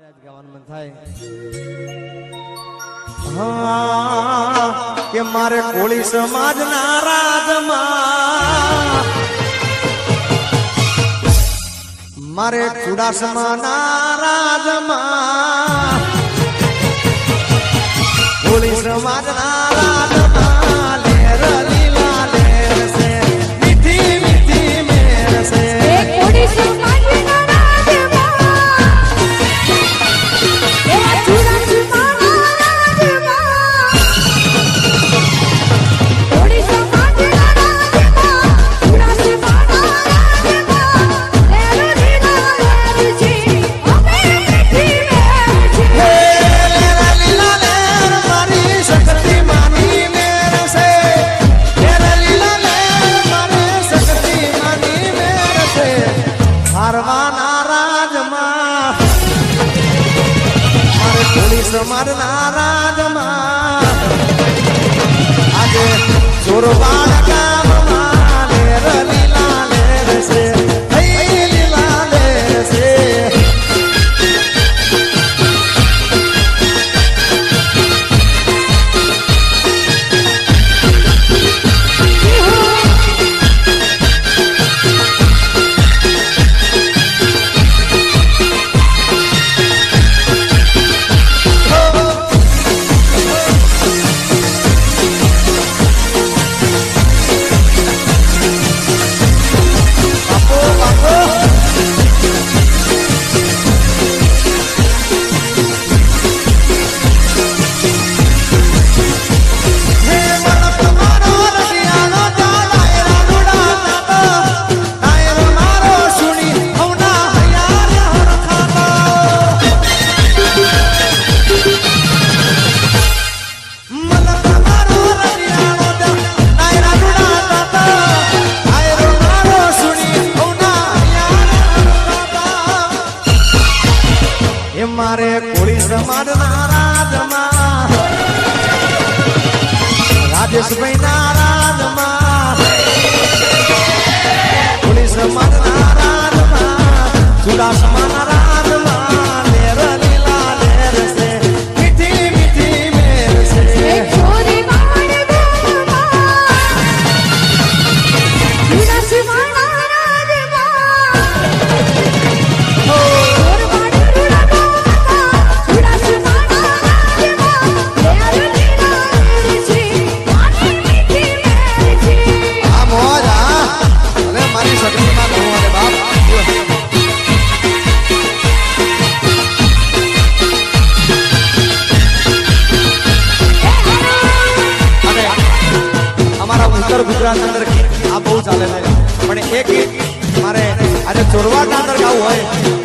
ગાવાનું મન થાય. કે મારે કોળી સમાજ ના રાજમાં. મારે ચુડાસમા ના રાજમાં. કોળી સમાજ ના મારવાના રાજમાં મારે પોલીસ મારના રાજમાં આજે ચોરવાડ ગામમાં રાજેશભાઈ નારાયણમાં પોલીસ મન નારાયણમાં. ચુડાસમા 我当得了我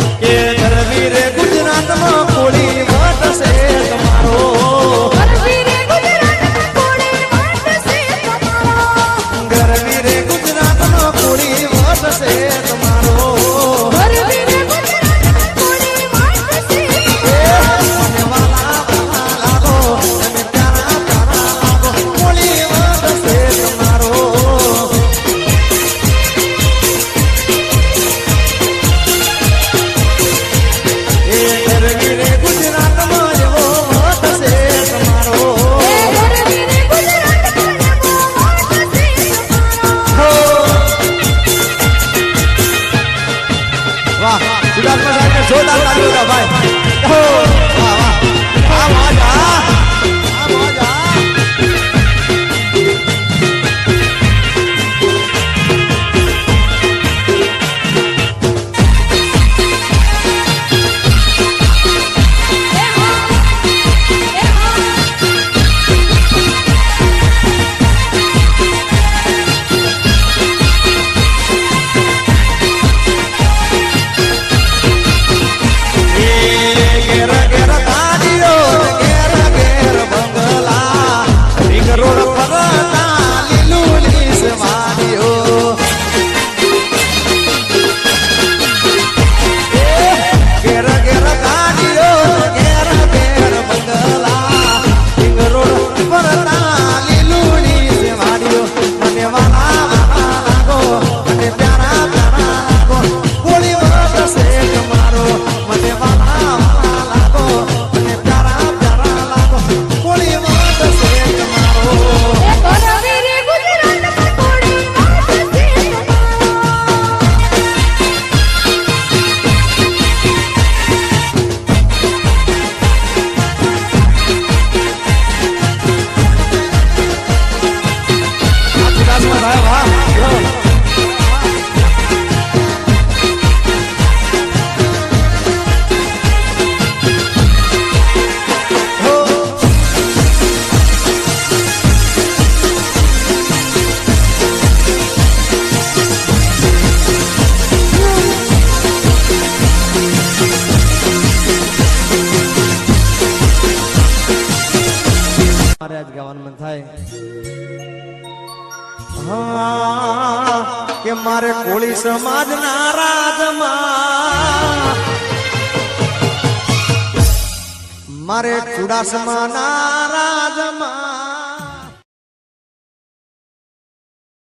મારે આજ ગાવાનું મન થાય. હા, કે મારે કોળી સમાજ ના રાજમાં. મારે ચુડાસમા ના